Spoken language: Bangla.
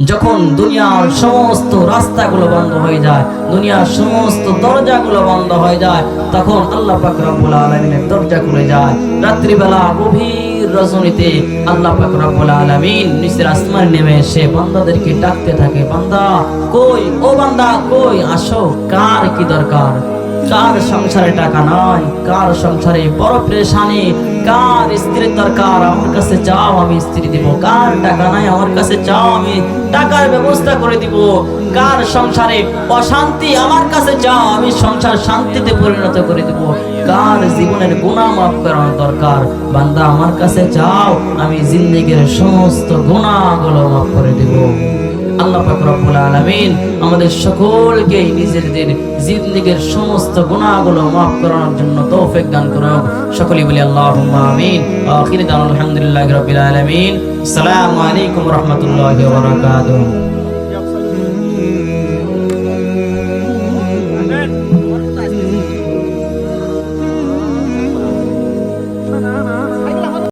যখন দুনিয়ার সমস্ত রাস্তাগুলো বন্ধ হয়ে যায়, দুনিয়ার সমস্ত দরজাগুলো বন্ধ হয়ে যায়, তখন আল্লাহ পাক রব্বুল আলামিনের দরজা খুলে যায়। রাত্রিবেলা গভীর রজনীতে আল্লাহ পাক রব্বুল আলামিন নিচের আসমান নেমে এসে বান্দাদেরকে ডাকতে থাকে, বান্দা, কই? ও বান্দা, কই? আসো, কার কি দরকার? কার সংসারে টাকা নাই? কার সংসারে বড় প্রেশানি? কার স্ত্রীর দরকার? আমার কাছে চাও, আমি স্ত্রী দিব। কার টাকা নাই? আমার কাছে চাও, আমি টাকার ব্যবস্থা করে দিব। কার সংসারে অশান্তি? আমার কাছে চাও, আমি সংসার শান্তিতে পরিণত করে দিব। কার জীবনের গুণা মাফ করানো দরকার? বান্দা, আমার কাছে চাও, আমি জিন্দেগির সমস্ত গুণাগুলো মাফ করে দিব। আল্লাহ রব্বুল আলামিন আমাদের সকলকে নিজেদের জিন্দিগের সমস্ত গুনাহগুলো মাফ করানোর জন্য তৌফিক দান করুন সকলে বলি আল্লাহ আমিন। আখির দান আলহামদুলিল্লাহ রাব্বিল আলামিন। আসসালামু আলাইকুম রাহমাতুল্লাহি বারাকাতুহু।